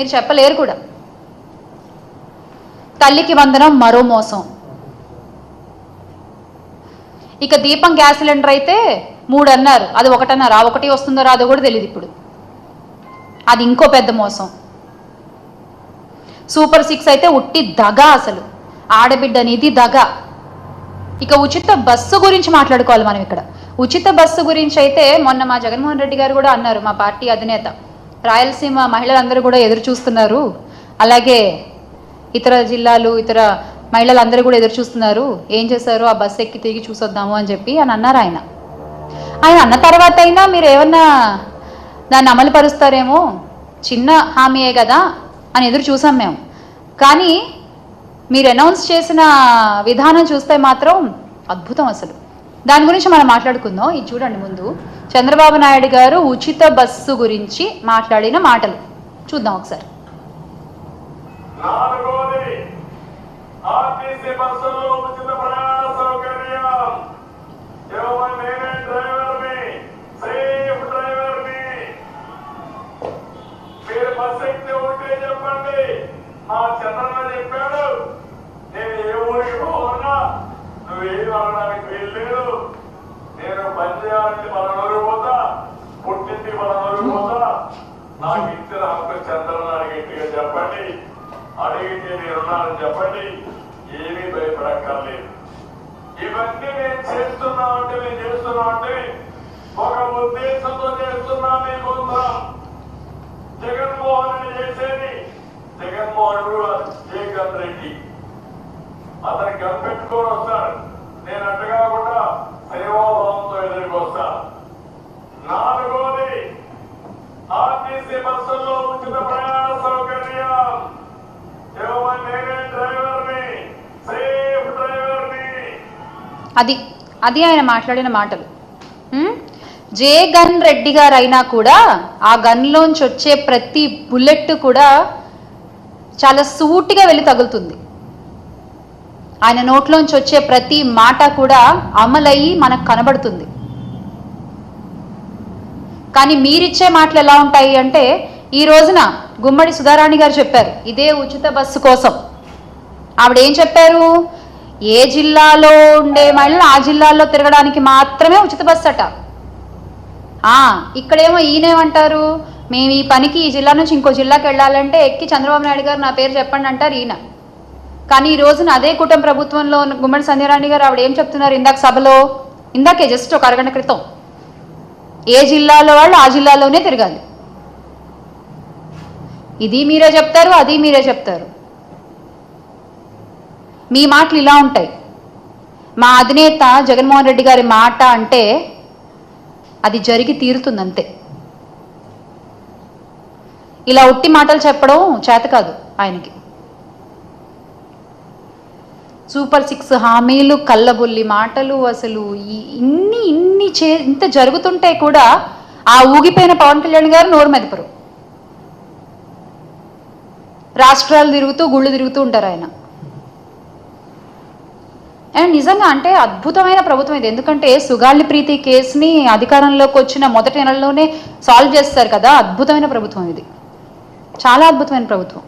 మీరు చెప్పలేరు కూడా. తల్లికి వందనం మరో మోసం. ఇక దీపం గ్యాస్ సిలిండర్ అయితే మూడు అన్నారు అది ఒకటన్నారు. ఆ ఒకటి వస్తుందో రాదో కూడా తెలియదు ఇప్పుడు. అది ఇంకో పెద్ద మోసం. సూపర్ సిక్స్ అయితే ఉట్టి దగ అసలు. ఆడబిడ్డ అనేది దగ. ఇక ఉచిత బస్సు గురించి మాట్లాడుకోవాలి మనం ఇక్కడ. ఉచిత బస్సు గురించి అయితే మొన్న మా జగన్మోహన్ రెడ్డి గారు కూడా అన్నారు మా పార్టీ అధినేత. రాయలసీమ మహిళలందరూ కూడా ఎదురు చూస్తున్నారు. అలాగే ఇతర జిల్లాలు ఇతర మహిళలందరూ కూడా ఎదురు చూస్తున్నారు. ఏం చేశారు? ఆ బస్సు ఎక్కి తిరిగి చూసొద్దాము అని చెప్పి అని అన్నారు ఆయన. ఆయన అన్న తర్వాత అయినా మీరు ఏమన్నా దాన్ని అమలు పరుస్తారేమో? చిన్న హామీయే కదా అని ఎదురు చూసాం మేము. కానీ మీరు అనౌన్స్ చేసిన విధానం చూస్తే మాత్రం అద్భుతం అసలు. దాని గురించి మనం మాట్లాడుకుందాం. ఇది చూడండి ముందు. చంద్రబాబు నాయుడు గారు ఉచిత బస్సు గురించి మాట్లాడిన మాటలు. చూద్దాం ఒకసారి. చెప్పండి. మా చంద్రన్న చెప్పాడు నేను ఏ ఊరికి పోవన్నా నువ్వేం అనడానికి వీల్లేదు. నేను పంచాయతీ మన పోతా పుట్టింటి మన పోతా. నాకు ఇచ్చిన హక్కు చంద్రన్న గట్టిగా చెప్పండి. అడిగితే నేనున్నానని చెప్పండి. ఏమీ భయపడక్కర్లేదు. ఇవన్నీ నేను చేస్తున్నా అంటే నేను చేస్తున్నా అంటే ఒక ఉద్దేశంతో చేస్తున్నా మీకోసం జగన్మోహన్ రెడ్డి చేసేది జగన్మోహన్ జగన్ రెడ్డి. అతను కనిపెట్టుకొని వస్తాడు. అది అది ఆయన మాట్లాడిన మాటలు. జే గన్ రెడ్డి గారు అయినా కూడా ఆ గన్లోంచి వచ్చే ప్రతి బుల్లెట్ కూడా చాలా సూటిగా వెళ్ళి తగులుతుంది. ఆయన నోట్లోంచి వచ్చే ప్రతి మాట కూడా అమలయ్యి మనకు కనబడుతుంది. కానీ మీరిచ్చే మాటలు ఎలా ఉంటాయి అంటే ఈ రోజున గుమ్మడి సుధారాణి గారు చెప్పారు ఇదే ఉచిత బస్సు కోసం. ఆవిడ ఏం చెప్పారు? ఏ జిల్లాలో ఉండే మహిళలు ఆ జిల్లాలో తిరగడానికి మాత్రమే ఉచిత బస్సు అట. ఇక్కడేమో ఈయనేమంటారు? మేము ఈ పనికి ఈ జిల్లా నుంచి ఇంకో జిల్లాకి వెళ్ళాలంటే ఎక్కి చంద్రబాబు నాయుడు గారు నా పేరు చెప్పండి అంటారు ఈయన. కానీ ఈ రోజున అదే కుటుంబ ప్రభుత్వంలో ఉన్న గుమ్మడి సంధ్యారాణి గారు ఆవిడ ఏం చెప్తున్నారు ఇందాక సభలో? ఇందాకే జస్ట్ ఒక అరగంట క్రితం. ఏ జిల్లాలో వాళ్ళు ఆ జిల్లాలోనే తిరగాలి. ఇది మీరే చెప్తారు అది మీరే చెప్తారు. మీ మాటలు ఇలా ఉంటాయి. మా అధినేత జగన్మోహన్ రెడ్డి గారి మాట అంటే అది జరిగి తీరుతుంది అంతే ఇలా ఉట్టి మాటలు చెప్పడం చేత కాదు ఆయనకి. సూపర్ సిక్స్ హామీలు కళ్ళబుల్లి మాటలు అసలు ఇన్ని ఇన్ని చే ఇంత జరుగుతుంటే కూడా ఆ ఊగిపోయిన పవన్ కళ్యాణ్ గారు నోరు మెదపరు. రాష్ట్రాలు తిరుగుతూ గుళ్ళు తిరుగుతూ ఉంటారు ఆయన. అండ్ నిజంగా అంటే అద్భుతమైన ప్రభుత్వం ఇది. ఎందుకంటే సుగాలి ప్రీతి కేసుని అధికారంలోకి వచ్చిన మొదటి నెలలోనే సాల్వ్ చేస్తారు కదా. అద్భుతమైన ప్రభుత్వం ఇది. చాలా అద్భుతమైన ప్రభుత్వం.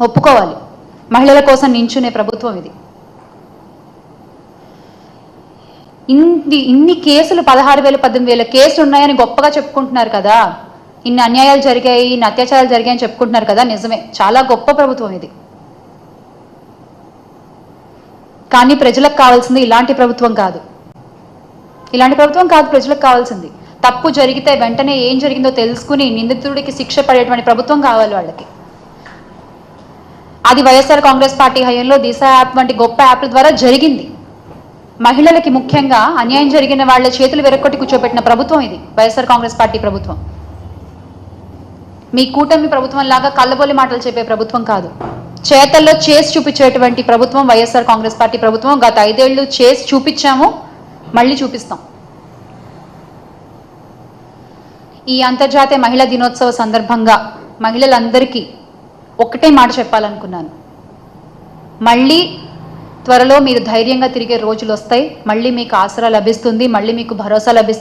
ఒప్పుకోవాలి. మహిళల కోసం నించునే ప్రభుత్వం ఇది. ఇన్ని ఇన్ని కేసులు పదహారు వేలు పద్దెనిమిది వేల కేసులు ఉన్నాయని గొప్పగా చెప్పుకుంటున్నారు కదా. ఇన్ని అన్యాయాలు జరిగాయి ఇన్ని అత్యాచారాలు జరిగాయని చెప్పుకుంటున్నారు కదా. నిజమే. చాలా గొప్ప ప్రభుత్వం ఇది. కానీ ప్రజలకు కావాల్సింది ఇలాంటి ప్రభుత్వం కాదు. ఇలాంటి ప్రభుత్వం కాదు ప్రజలకు కావాల్సింది. తప్పు జరిగితే వెంటనే ఏం జరిగిందో తెలుసుకుని నిందితుడికి శిక్ష పడేటువంటి ప్రభుత్వం కావాలి వాళ్ళకి. అది వైఎస్ఆర్ కాంగ్రెస్ పార్టీ హయాంలో దిశ యాప్ వంటి గొప్ప యాప్ల ద్వారా జరిగింది. మహిళలకి ముఖ్యంగా అన్యాయం జరిగిన వాళ్ళ చేతులు వెరక్కొట్టి కూర్చోబెట్టిన ప్రభుత్వం ఇది వైఎస్ఆర్ కాంగ్రెస్ పార్టీ ప్రభుత్వం. మీ కూటమి ప్రభుత్వం లాగా కళ్ళబొల్లి మాటలు చెప్పే ప్రభుత్వం కాదు. చేతల్లో చేసి చూపించేటువంటి ప్రభుత్వం వైఎస్ఆర్ కాంగ్రెస్ పార్టీ ప్రభుత్వం గత ఐదేళ్ళు చేసి చూపించాము మళ్ళీ చూపిస్తాం. ఈ అంతర్జాతీయ మహిళా దినోత్సవ సందర్భంగా మహిళలందరికీ ఒకటే మాట చెప్పాలనుకున్నాను. మళ్ళీ త్వరలో మీరు ధైర్యంగా తిరిగే రోజులు వస్తాయి మళ్ళీ మీకు ఆసరా లభిస్తుంది మళ్ళీ మీకు భరోసా లభిస్తుంది.